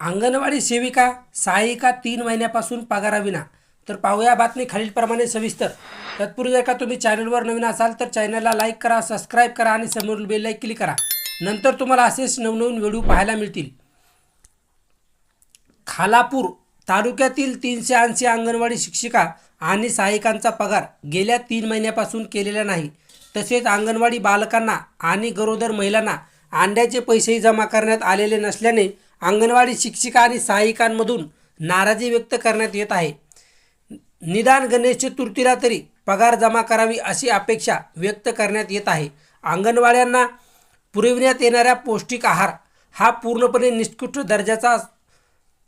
अंगणवाडी सेविका सहायिका तीन महिन्यापासून पगाराविना तर पाहूया बातमी खालीलप्रमाणे सविस्तर. तत्पूर्वी जर का तुम्ही चॅनलवर नवीन असाल तर चॅनलला लाईक करा सबस्क्राईब करा आणि समोर बेल क्लिक करा. नंतर तुम्हाला असेच नवनवीन व्हिडिओ पाहायला मिळतील. खालापूर तालुक्यातील तीनशे ऐंशी अंगणवाडी शिक्षिका आणि सहायिकांचा पगार गेल्या तीन महिन्यापासून केलेला नाही. तसेच अंगणवाडी बालकांना आणि गरोदर महिलांना अंड्याचे पैसेही जमा करण्यात आलेले नसल्याने अंगणवाडी शिक्षिका आणि सहायिकांमधून नाराजी व्यक्त करण्यात येत आहे. निदान गणेश चतुर्थीला तरी पगार जमा करावी अशी अपेक्षा व्यक्त करण्यात येत आहे. अंगणवाड्यांना पुरविण्यात येणाऱ्या पौष्टिक आहार हा पूर्णपणे निष्कृष्ट दर्जाचा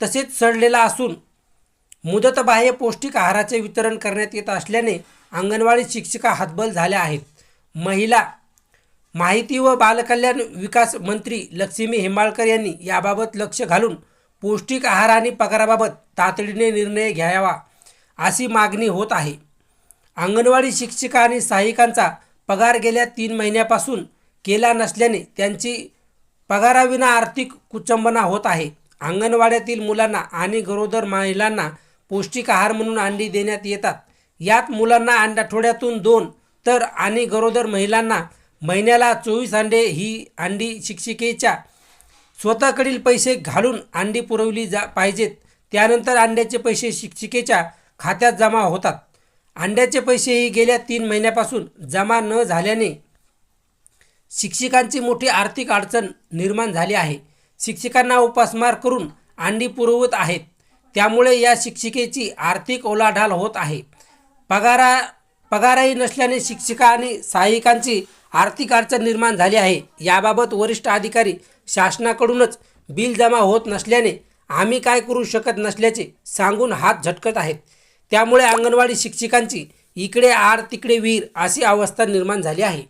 तसेच सडलेला असून मुदतबाह्य पौष्टिक आहाराचे वितरण करण्यात येत असल्याने अंगणवाडी शिक्षिका हतबल झाल्या आहेत. महिला माहिती व बालकल्याण विकास मंत्री लक्ष्मी हेंबाळकर यांनी याबाबत लक्ष घालून पौष्टिक आहार आणि पगाराबाबत तातडीने निर्णय घ्यावा अशी मागणी होत आहे. अंगणवाडी शिक्षिका आणि सहायिकांचा पगार गेल्या तीन महिन्यापासून केला नसल्याने त्यांची पगाराविना आर्थिक कुचंबना होत आहे. अंगणवाड्यातील मुलांना आणि गरोदर महिलांना पौष्टिक आहार म्हणून अंडी देण्यात येतात. यात मुलांना अंड आठवड्यातून दोन तर आणि गरोदर महिलांना महिन्याला चोवीस अंडे ही अंडी शिक्षिकेच्या स्वतःकडील पैसे घालून अंडी पुरवली जा पाहिजेत. त्यानंतर अंड्याचे पैसे शिक्षिकेच्या खात्यात जमा होतात. अंड्याचे पैसेही गेल्या तीन महिन्यापासून जमा न झाल्याने शिक्षिकांची मोठी आर्थिक अडचण निर्माण झाली आहे. शिक्षकांना उपासमार करून अंडी पुरवत आहेत. त्यामुळे या शिक्षिकेची आर्थिक ओलाढाल होत आहे. पगारा पगारही नसल्याने शिक्षिका आणि सहाय्यिकांची आर्थिक अडचण निर्माण झाली आहे. याबाबत वरिष्ठ अधिकारी शासनाकडूनच बिल जमा होत नसल्याने आम्ही काय करू शकत नसल्याचे सांगून हात झटकत आहेत. त्यामुळे अंगणवाडी शिक्षिकांची इकडे आड तिकडे विहीर अशी अवस्था निर्माण झाली आहे.